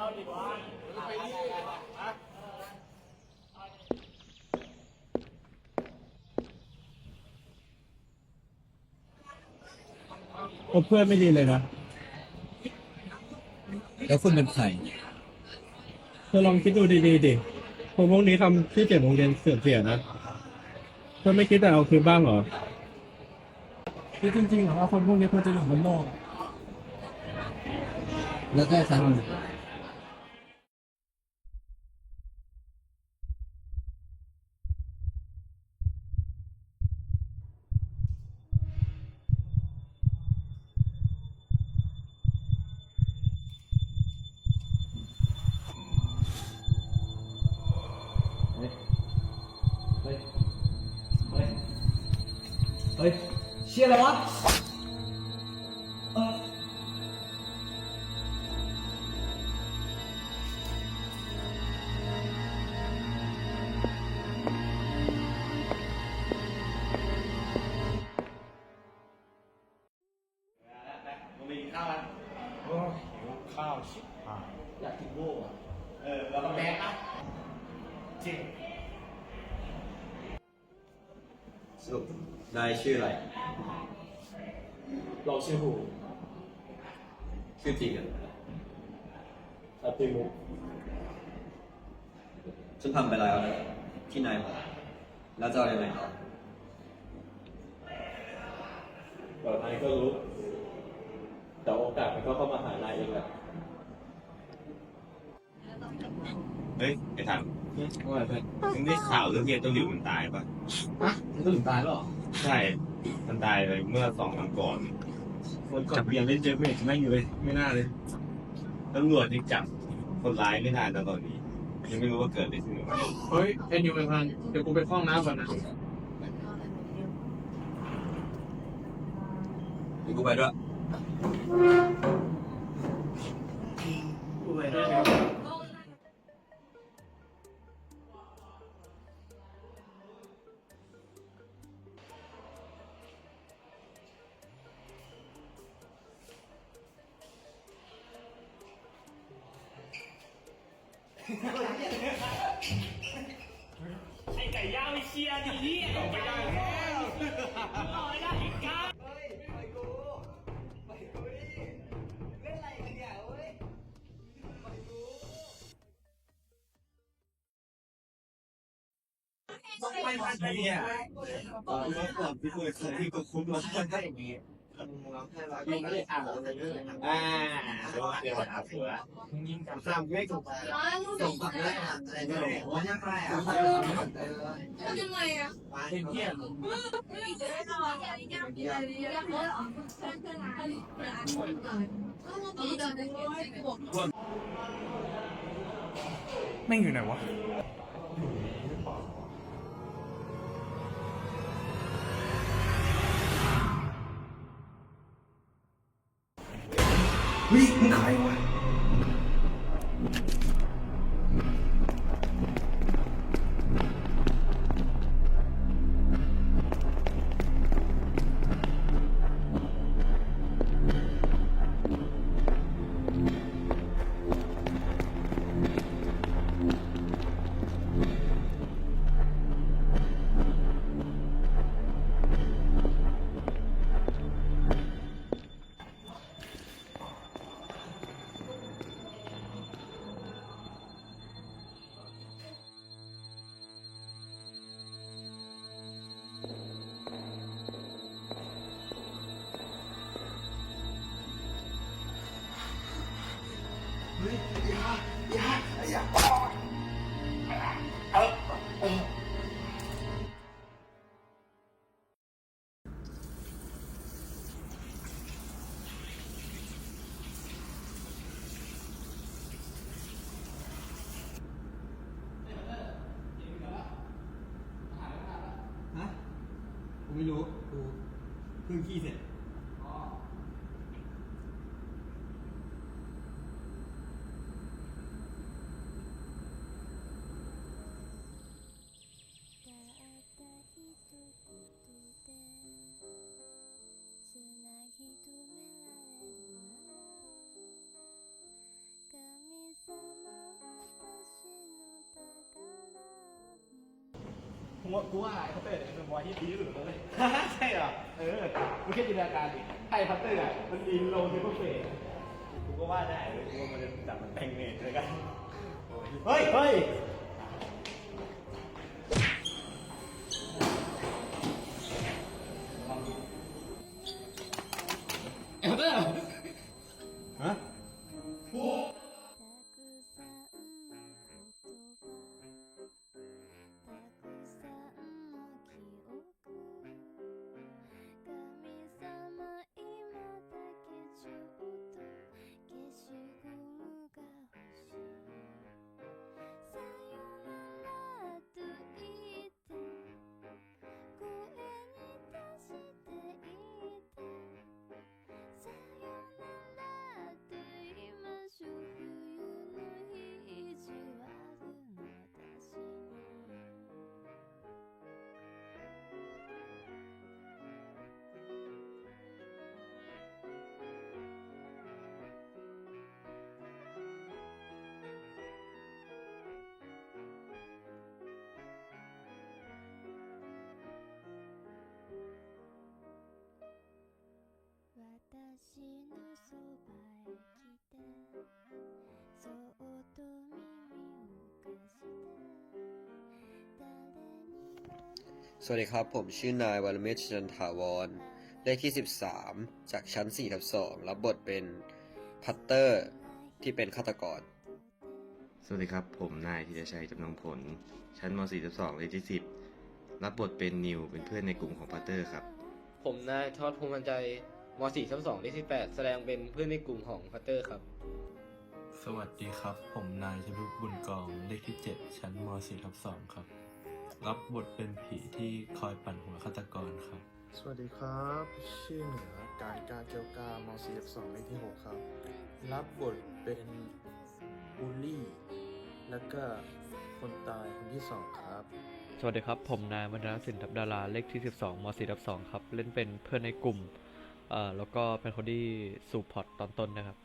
เอาดิวะไปนี่ฮะคบเพื่อนไม่ดีเลยนะ แล้วคุณเป็นใครเธอลองคิดดูดีๆดิคนพวกนี้ทำที่เจ็บโรงเรียนเสื่อมเสียนะเธอไม่คิดแต่เอาคืนบ้างเหรอคือจริงๆเหรอว่าคนพวกนี้ควรจะอยู่บนโลก แล้วได้ครั้งหนึ่ง เฮ้ย เฮ้ย เฮ้ย เชี่ยอะไรวะเออมึงไปกินข้าวกันโอ้หิวข้าวชิบหายอยากกินโบ้อะเออแล้วก็แบกนะจริงสรุปนายชื่ออะไร เราชื่อหูชื่อจริงอะอาติมุกฉันทำไปแล้วนะที่นายบอกแล้วจะเอายังไงต่อเดี๋ยวนายก็รู้ แต่โอกาสมันก็เข้ามาหานายเองแหละเฮ้ยไอ้ทันว่าเพื่อนมึงได้ข่าวเรื่องเฮียต้นหลิวมันตายปะฮะมันก็ถึงตายแล้วเหรอใช่ มันตายไปเมื่อสองวันก่อน วันก่อนกูยังเล่นเจอไม่เห็นไม่อยู่เลย ไม่น่าเลยตำรวจยังจับคนร้ายไม่นานตอนนี้ ยังไม่รู้ว่าเกิดอะไรขึ้นหรือไม่เฮ้ยเอ็นยูเป็นพันเดี๋ยวกูไปเข้าห้องน้ำก่อนนะเดี๋ยวกูไปด้วย กูไปได้ไหมไอ้ไก่ย่างไม่เชียร์ดิเฮียไม่ได้แล้วไม่ได้อีกก้าไม่ทันเนี่ยตอนเมื่อก่อนพี่เคยเคยที่กูคุ้มแล้วได้อย่างงี้มึง ก็เลยอ่านอะไรเรื่องอะไรอ่าเดี๋ยวเดี๋ยวหาผัวสามไม่ถูกส่งผักได้อะไรไม่รู้ว่ายังไงอะยังไงอะเห็นเที่ยงแม่งอยู่ไหนวะ เฮ้ยมึง พิ่งขี้เสร็จ ว่ากูว่าไอ้พัตเตอร์เนี่ยเป็นบอยที่ดีที่สุดเลย ใช่เหรอ เออมึงคิดจินตนาการดิไอ้พัตเตอร์อะมันอินโลที่พวกเฟสกูก็ว่าได้เลยกูว่ามันจะจับมันแต่งเมทเลยกัน เฮ้ย เฮ้ย สวัสดีครับ ผมชื่อนาย วรเมชจันถาวร เลขที่ 13 จากชั้น4ทับ2รับบทเป็นพัตเตอร์ที่เป็นฆาตกร สวัสดีครับ ผมนายธีรชัยจำนงผล ชั้นม .4 เลขที่ 10 รับบทเป็นนิวเป็นเพื่อนในกลุ่มของพัตเตอร์ครับ ผมนายทอดภูมิพันธ์ใจม .4 ทับ2เลขที่ 8 แสดงเป็นเพื่อนในกลุ่มของพัตเตอร์ครับ สวัสดีครับ ผมนายชลุบุญกองเลขที่ 7 ชั้นม .4 ทับ2ครับ รับบทเป็นผีที่คอยปั่นหัวฆาตกรครับ สวัสดีครับ ชื่อเหนือการกาเกียวกามสี่สองเลขที่หกครับ รับบทเป็นบูลลี่ แล้วก็คนตายคนที่สองครับ สวัสดีครับ ผมนายมณฑสินทับดาราเลขที่ 12ม4ทับ2ครับ เล่นเป็นเพื่อนในกลุ่มเอ่อแล้วก็เป็นคนที่สูบพอร์ตตอนต้นนะครับ